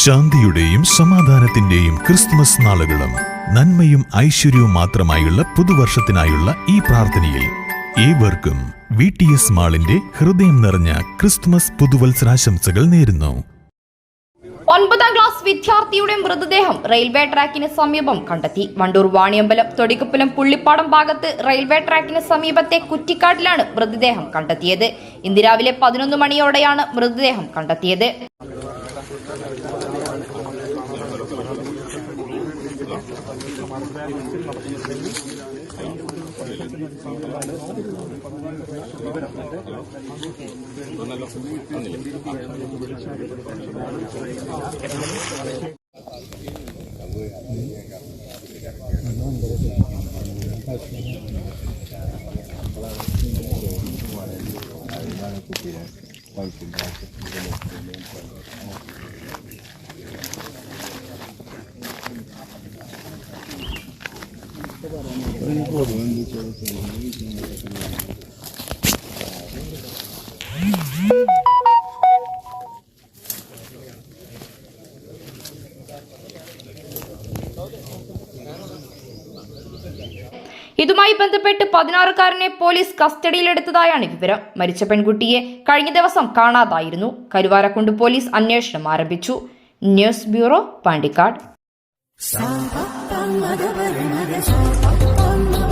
ശാന്തിയുടെയും സമാധാനത്തിന്റെയും ക്രിസ്തുമസ് നാളുകളും നന്മയും ഐശ്വര്യവും മാത്രമായുള്ള പുതുവർഷത്തിനായുള്ള ഈ പ്രാർത്ഥനയിൽ ഏവർക്കും വി ടി എസ് മാളിന്റെ ഹൃദയം നിറഞ്ഞ ക്രിസ്തുമസ് പുതുവത്സരാശംസകൾ നേരുന്നു. ഒൻപതാം ക്ലാസ് വിദ്യാർത്ഥിയുടെ മൃതദേഹം റെയിൽവേ ട്രാക്കിന് സമീപം കണ്ടെത്തി. വണ്ടൂർ വാണിയമ്പലം തൊടിക്കുപ്പലം പുള്ളിപ്പാടം ഭാഗത്ത് റെയിൽവേ ട്രാക്കിന് സമീപത്തെ കുറ്റിക്കാട്ടിലാണ് മൃതദേഹം കണ്ടെത്തിയത്. ഇന്ന് രാവിലെ പതിനൊന്ന് മണിയോടെയാണ് മൃതദേഹം കണ്ടെത്തിയത്. Thank. ഇതുമായി ബന്ധപ്പെട്ട് പതിനാറുകാരനെ പോലീസ് കസ്റ്റഡിയിലെടുത്തതായാണ് വിവരം. മരിച്ച പെൺകുട്ടിയെ കഴിഞ്ഞ ദിവസം കാണാതായിരുന്നു. കരുവാരക്കുണ്ട് പോലീസ് അന്വേഷണം ആരംഭിച്ചു. News bureau Pandikkad. Olmadı bölmedi sor Olmadı.